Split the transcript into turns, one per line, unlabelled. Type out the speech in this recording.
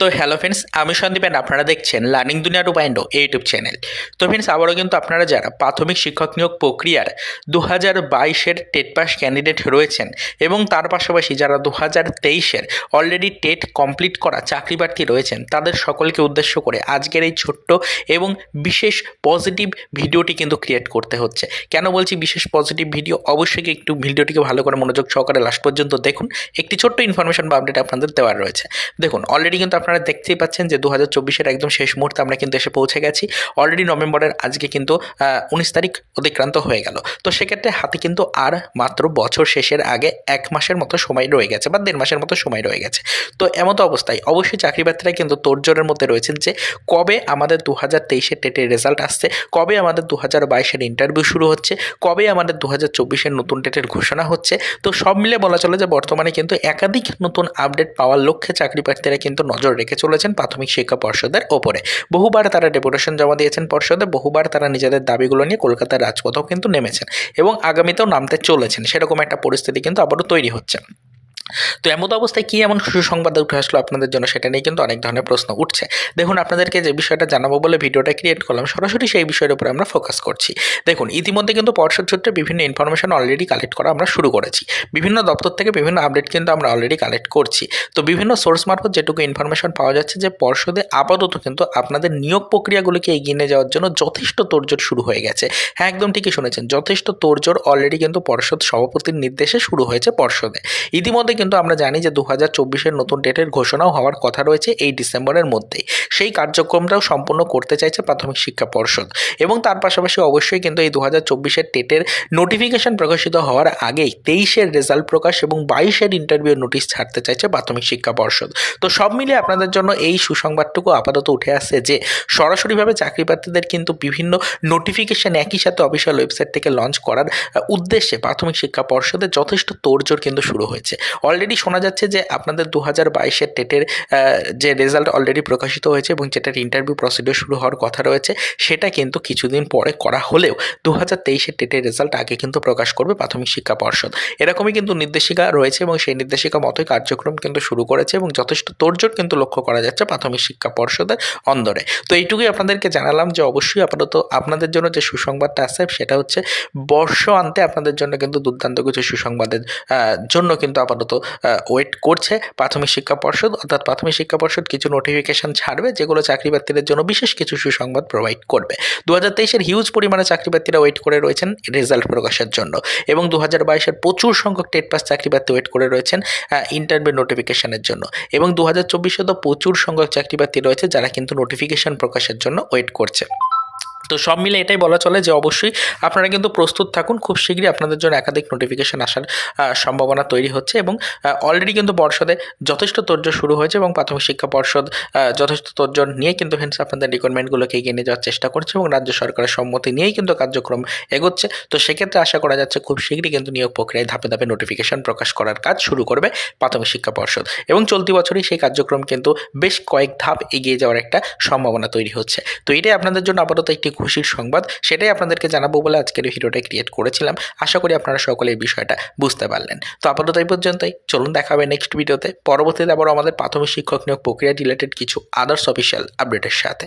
তো hello friends আমি Sandeep and আপনারা দেখছেন learning Duniya two point YouTube channel তো ফ্রেন্ডস আবারও কিন্তু আপনারা যারা প্রাথমিক শিক্ষক নিয়োগ প্রক্রিয়ার দু হাজার বাইশের টেট পাস ক্যান্ডিডেট রয়েছেন এবং তার পাশাপাশি যারা দু হাজার তেইশের অলরেডি টেট কমপ্লিট করা চাকরি প্রার্থী রয়েছেন, তাদের সকলকে উদ্দেশ্য করে আজকের এই ছোট্ট এবং বিশেষ পজিটিভ ভিডিওটি কিন্তু ক্রিয়েট করতে হচ্ছে। কেন বলছি বিশেষ পজিটিভ ভিডিও অবশ্যই একটু ভিডিওটিকে ভালো করে মনোযোগ সহকারে লাস্ট পর্যন্ত দেখুন। একটি ছোট্ট ইনফরমেশন বা আপডেট আপনাদের দেওয়ার রয়েছে। দেখুন অলরেডি কিন্তু আপনারা দেখতেই পাচ্ছেন যে দু হাজার একদম শেষ মুহূর্তে আমরা কিন্তু এসে পৌঁছে গেছি। অলরেডি নভেম্বরের আজকে কিন্তু উনিশ তারিখ অতিক্রান্ত হয়ে গেল। তো সেক্ষেত্রে হাতে কিন্তু আর মাত্র বছর শেষের আগে এক মাসের মতো সময় রয়ে গেছে বা দেড় মাসের মতো সময় রয়ে গেছে। তো এমতো অবস্থায় অবশ্যই চাকরি প্রার্থীরা কিন্তু তোড়জোড়ের মধ্যে রয়েছেন যে, কবে আমাদের দু হাজার তেইশের টেটের রেজাল্ট আসছে, কবে আমাদের দু হাজার বাইশের ইন্টারভিউ শুরু হচ্ছে, কবে আমাদের দু হাজার চব্বিশের নতুন টেটের ঘোষণা হচ্ছে। তো সব মিলে বলা চলে যে বর্তমানে কিন্তু একাধিক নতুন আপডেট পাওয়ার লক্ষ্যে চাকরি প্রার্থীরা কিন্তু নজর রেখে চলেছেন প্রাথমিক শিক্ষা পর্ষদের ওপরে। বহুবার তারা ডেপুটেশন জমা দিয়েছেন পর্ষদে, বহুবার তারা নিজেদের দাবিগুলো নিয়ে কলকাতার রাজপথেও কিন্তু নেমেছেন এবং আগামীতেও নামতে চলেছেন। সেরকম একটা পরিস্থিতি কিন্তু আবারও তৈরি হচ্ছে। তো এমত অবস্থায় কী এমন সুসংবাদ উঠে আসলো আপনাদের জন্য সেটা নিয়ে কিন্তু অনেক ধরনের প্রশ্ন উঠছে। দেখুন, আপনাদেরকে যে বিষয়টা জানাব বলে ভিডিওটা ক্রিয়েট করলাম, সরাসরি সেই বিষয়ের উপরে আমরা ফোকাস করছি। দেখুন, ইতিমধ্যে কিন্তু পর্ষদ সূত্রে বিভিন্ন ইনফরমেশন অলরেডি কালেক্ট করা আমরা শুরু করেছি। বিভিন্ন দপ্তর থেকে বিভিন্ন আপডেট কিন্তু আমরা অলরেডি কালেক্ট করছি। তো বিভিন্ন সোর্স মারফত যেটুকু ইনফরমেশন পাওয়া যাচ্ছে যে পর্ষদে আপাতত কিন্তু আপনাদের নিয়োগ প্রক্রিয়াগুলিকে এগিয়ে নিয়ে যাওয়ার জন্য যথেষ্ট তোড়জোড় শুরু হয়ে গেছে। হ্যাঁ একদম ঠিকই শুনেছেন, যথেষ্ট তোড়জোড় অলরেডি কিন্তু পর্ষদ সভাপতির নির্দেশে শুরু হয়েছে পর্ষদে। ইতিমধ্যে কিন্তু আমরা জানি যে দু হাজার চব্বিশের নতুন ডেটের ঘোষণাও হওয়ার কথা রয়েছে এই ডিসেম্বরের মধ্যেই। সেই কার্যক্রমটাও সম্পূর্ণ করতে চাইছে প্রাথমিক শিক্ষা পর্ষদ। এবং তার পাশাপাশি অবশ্যই কিন্তু এই দু হাজার চব্বিশের টেটের নোটিফিকেশন প্রকাশিত হওয়ার আগেই তেইশের রেজাল্ট প্রকাশ এবং বাইশের ইন্টারভিউ নোটিশ ছাড়তে চাইছে প্রাথমিক শিক্ষা পর্ষদ। তো সব মিলিয়ে আপনাদের জন্য এই সুসংবাদটুকু আপাতত উঠে আসছে যে, সরাসরিভাবে চাকরি প্রার্থীদের কিন্তু বিভিন্ন নোটিফিকেশন একই সাথে অফিসিয়াল ওয়েবসাইট থেকে লঞ্চ করার উদ্দেশ্যে প্রাথমিক শিক্ষা পর্ষদের যথেষ্ট তোড়জোড় কিন্তু শুরু হয়েছে। অলরেডি শোনা যাচ্ছে যে আপনাদের দু হাজার বাইশের টেটের যে রেজাল্ট অলরেডি প্রকাশিত হয়েছে এবং যেটার ইন্টারভিউ প্রসিডিওর শুরু হওয়ার কথা রয়েছে, সেটা কিন্তু কিছুদিন পরে করা হলেও দু হাজার তেইশের টেটের রেজাল্ট আগে কিন্তু প্রকাশ করবে প্রাথমিক শিক্ষা পর্ষদ। এরকমই কিন্তু নির্দেশিকা রয়েছে এবং সেই নির্দেশিকা মতোই কার্যক্রম কিন্তু শুরু করেছে এবং যথেষ্ট তোড়জোড় কিন্তু লক্ষ্য করা যাচ্ছে প্রাথমিক শিক্ষা পর্ষদের অন্দরে। তো এইটুকুই আপনাদেরকে জানালাম যে অবশ্যই আপাতত আপনাদের জন্য যে সুসংবাদটা আছে, সেটা হচ্ছে বর্ষ আনতে আপনাদের জন্য কিন্তু দুর্দান্ত কিছু সুসংবাদের জন্য কিন্তু আপাতত ওয়েট করছে। প্রাথমিক শিক্ষা পর্ষদ, অর্থাৎ প্রাথমিক শিক্ষা পর্ষদ কিছু নোটিফিকেশন ছাড়বে, যেগুলো চাকরি প্রার্থীদের জন্য বিশেষ কিছু সুসংবাদ প্রোভাইড করবে। দু হাজার তেইশের হিউজ পরিমাণে চাকরি প্রার্থীরা ওয়েট করে রয়েছেন রেজাল্ট প্রকাশের জন্য এবং দু হাজার বাইশের প্রচুর সংখ্যক টেট পাস চাকরি প্রার্থী ওয়েট করে রয়েছেন ইন্টারভিউ নোটিফিকেশনের জন্য এবং দু হাজার চব্বিশে তো প্রচুর সংখ্যক চাকরি প্রার্থী রয়েছে যারা কিন্তু নোটিফিকেশন প্রকাশের জন্য ওয়েট করছে। তো সব মিলে এটাই বলা চলে যে অবশ্যই আপনারা কিন্তু প্রস্তুত থাকুন, খুব শীঘ্রই আপনাদের জন্য একাধিক নোটিফিকেশান আসার সম্ভাবনা তৈরি হচ্ছে এবং অলরেডি কিন্তু পর্ষদে যথেষ্ট তোড়জোড় শুরু হয়েছে এবং প্রাথমিক শিক্ষা পর্ষদ যথেষ্ট তোড়জোড় নিয়ে কিন্তু ফ্রেন্ডস আপনাদের রিকোয়ারমেন্টগুলোকে এগিয়ে নিয়ে যাওয়ার চেষ্টা করছে এবং রাজ্য সরকারের সম্মতি নিয়েই কিন্তু কার্যক্রম এগোচ্ছে। তো সেক্ষেত্রে আশা করা যাচ্ছে খুব শীঘ্রই কিন্তু নিয়োগ প্রক্রিয়ায় ধাপে ধাপে নোটিফিকেশন প্রকাশ করার কাজ শুরু করবে প্রাথমিক শিক্ষা পর্ষদ এবং চলতি বছরই সেই কার্যক্রম কিন্তু বেশ কয়েক ধাপ এগিয়ে যাওয়ার একটা সম্ভাবনা তৈরি হচ্ছে। তো এটাই আপনাদের জন্য আপাতত একটি খুশির সংবাদ, সেটাই আপনাদেরকে জানাব বলে আজকের ভিডিওটা ক্রিয়েট করেছিলাম। আশা করি আপনারা সকলে এই বিষয়টা বুঝতে পারলেন। তো আপাতত এই পর্যন্তই। চলুন দেখা হবে নেক্সট ভিডিওতে পরবর্তীতে আবার আমাদের প্রাথমিক শিক্ষক নিয়োগ প্রক্রিয়া রিলেটেড কিছু আদার্স অফিসিয়াল আপডেটের সাথে।